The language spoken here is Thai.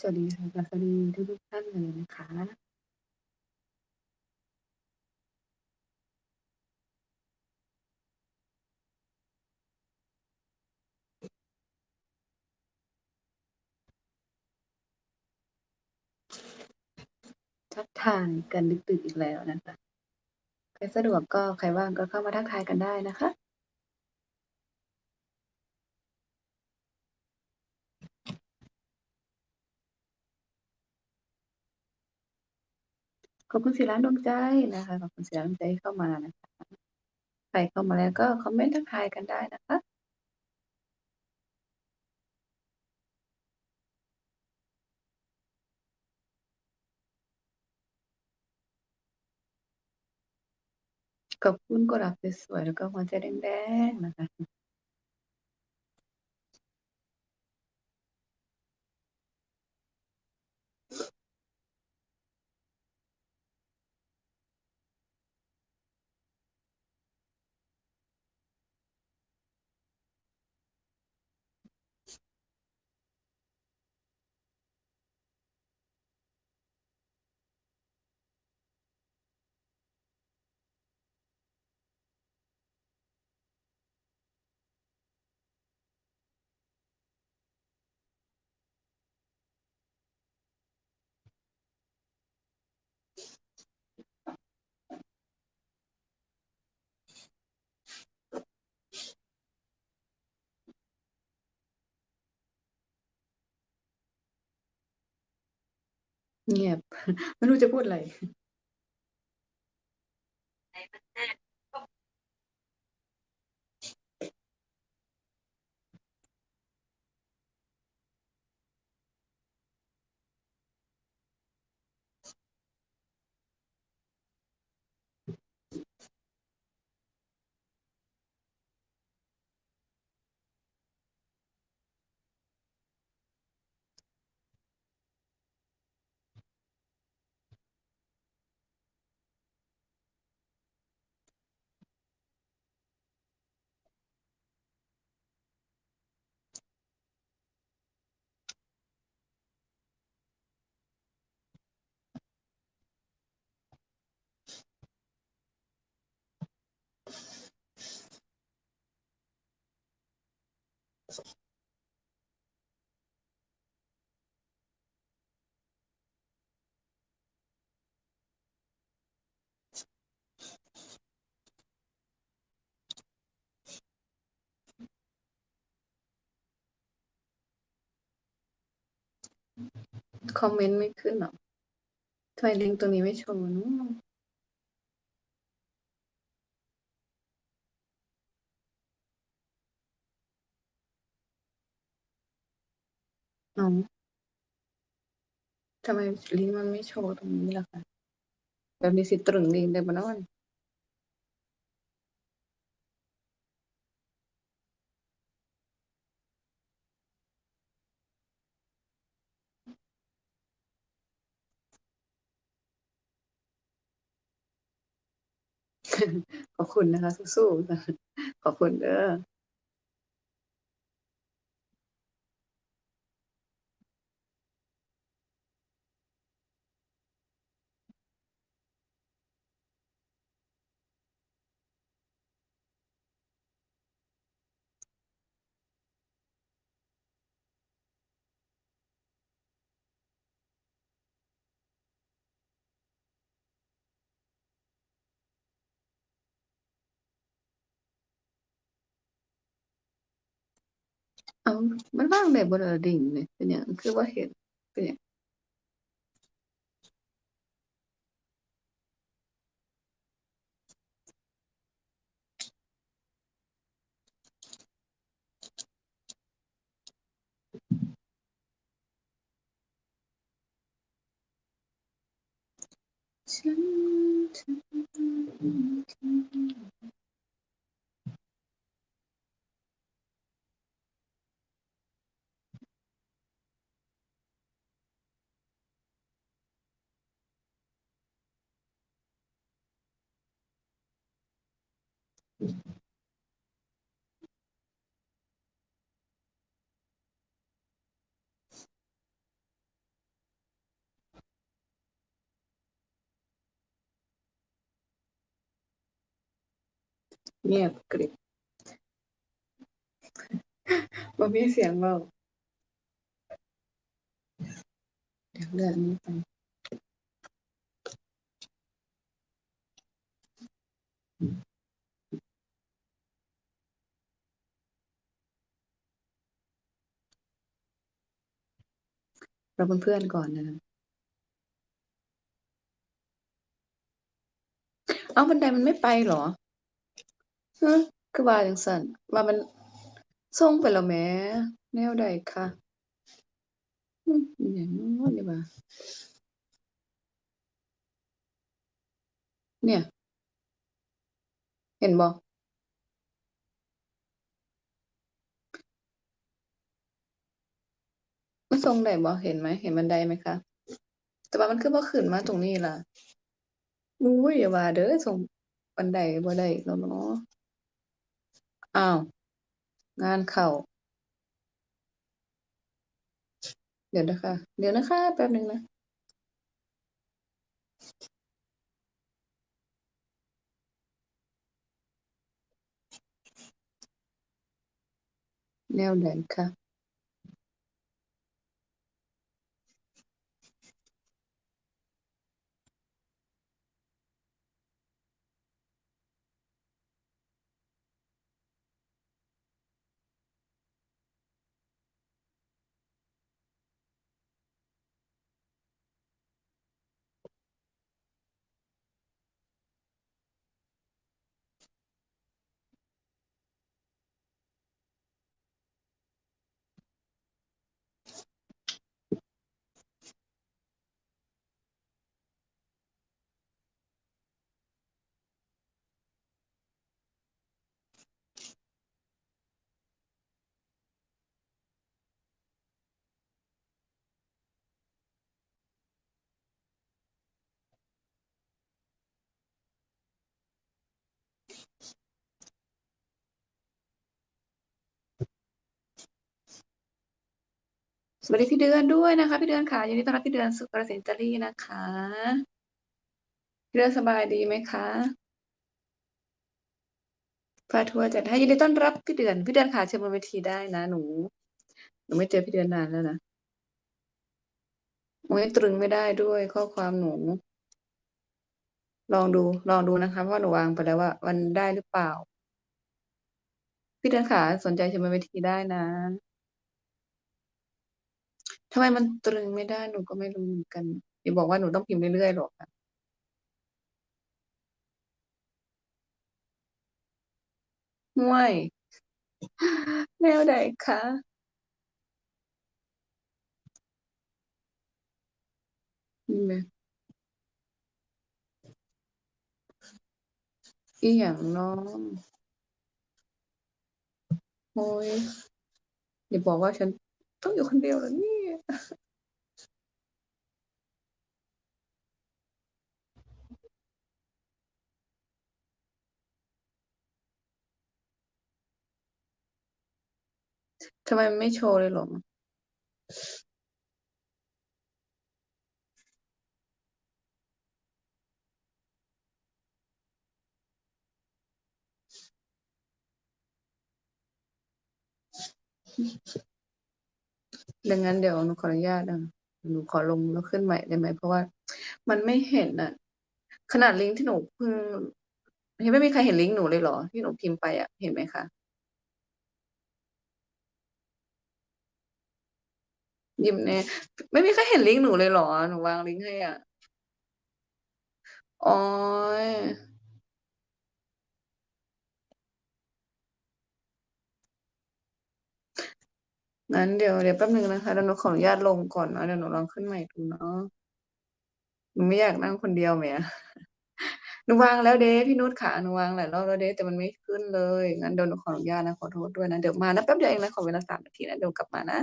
สวัสดีค่ะสวัสดีทุกท่านเลยนะคะทักทายกันดึกๆอีกแล้วนะคะ ใครสะดวกก็ใครว่างก็เข้ามาทักทายกันได้นะคะ ขอบคุณศิลาดวงใจนะคะ ขอบคุณศิลาดวงใจเข้ามานะคะ ใครเข้ามาแล้วก็คอมเมนต์ทักทายกันได้นะคะขอบคุณกุหลาบสวยๆแล้วก็หัวใจแดงๆนะคะ เงียบ ไม่รู้จะพูดอะไร คอมเมนต์ไม่ขึ้นหรอทำไมลิงก์ตรงนี้ไม่โชว์เน เอาทำไมลิงก์มันไม่โชว์ตรงนี้ล่ะคะแบบนี้สิตรึงลิงก์ได้บ่นอนขอบคุณนะคะสู้ๆขอบคุณเด้อ เอามันว่างได้บ่ล่ะลิงก์นี่เป็นหยังคือบ่เห็นเป็นหยังฉัน เงียบกริบบ่มีเสียงเบาเดี๋ยวเลื่อนนี้ไป เราเป็นเพื่อนก่อนนะคะเอาบันไดมันไม่ไปหรอฮะคือว่าจังซั่นว่ามันส่งไปแล้วแหมแนวใดคะอืมอิหยังน้อนี่ว่าเนี่ย เห็นบ่ มันส่งได้บ่เห็นไหมเห็นบันไดไหมคะแต่ว่ามันคือบ่ขึ้นมาตรงนี้ล่ะอุ๊ยอย่าว่าเด้อส่งบันไดบ่ได้อีกแล้วเนาะอ้าวงานเข้าเดี๋ยวนะคะ เดี๋ยวนะคะแป๊บหนึ่งนะแนวใดคะ สวัสดีพี่เดือนด้วยนะคะ พี่เดือนค่ะยินดีต้อนรับพี่เดือนสุกเกษมอิตาลีนะคะพี่เดือนสบายดีไหมคะพาทัวร์จัดให้ยินดีต้อนรับพี่เดือน พี่เดือนค่ะเชิญบนเวทีได้นะหนู หนูไม่เจอพี่เดือนนานแล้วนะโอ้ยตรึงไม่ได้ด้วยข้อความหนู ลองดูลองดูนะคะเพราะว่าหนูวางไปแล้วว่ามันได้หรือเปล่า พี่เดือนค่ะสนใจเชิญบนเวทีได้นะ ทำไมมันตรึงไม่ได้หนูก็ไม่รู้เหมือนกันอย่าบอกว่าหนูต้องพิมพ์เรื่อยๆหรอกค่ะห่วยแนวใดคะนี่ไหมอีหยังเนาะโอ้ยอย่าบอกว่าฉัน ต้องอยู่คนเดียวแล้วเนี่ยทำไมไม่โชว์เลยหรอ ดังนั้นเดี๋ยวหนูขออนุญาตนะหนูขอลงแล้วขึ้นใหม่ได้ไหม เพราะว่ามันไม่เห็นอะ ขนาดลิงก์ที่หนูเพิ่งยังไม่มีใครเห็นลิงก์หนูเลยเหรอ ที่หนูพิมพ์ไปอะ เห็นไหมคะ ยิ้มแน่ไม่มีใครเห็นลิงก์หนูเลยเหรอ หนูวางลิงก์ให้อะโอ๊ ยงั้นเดี๋ยวเดี๋ยวแป๊บนึงนะคะเดี๋ยวหนูขออนุญาตลงก่อนนะเดี๋ยวหนูลองขึ้นใหม่ดูเนาะหนูไม่อยากนั่งคนเดียวแหมหนูวางแล้วเด้พี่นุชขาหนูวางหลายรอบแล้วเด้แต่มันไม่ขึ้นเลยงั้นเดี๋ยวหนูขออนุญาตนะขอโทษด้วยนะเดี๋ยวมานะแป๊บเดียวเองนะขอเวลาสามนาทีนะเดี๋ยวกลับมานะ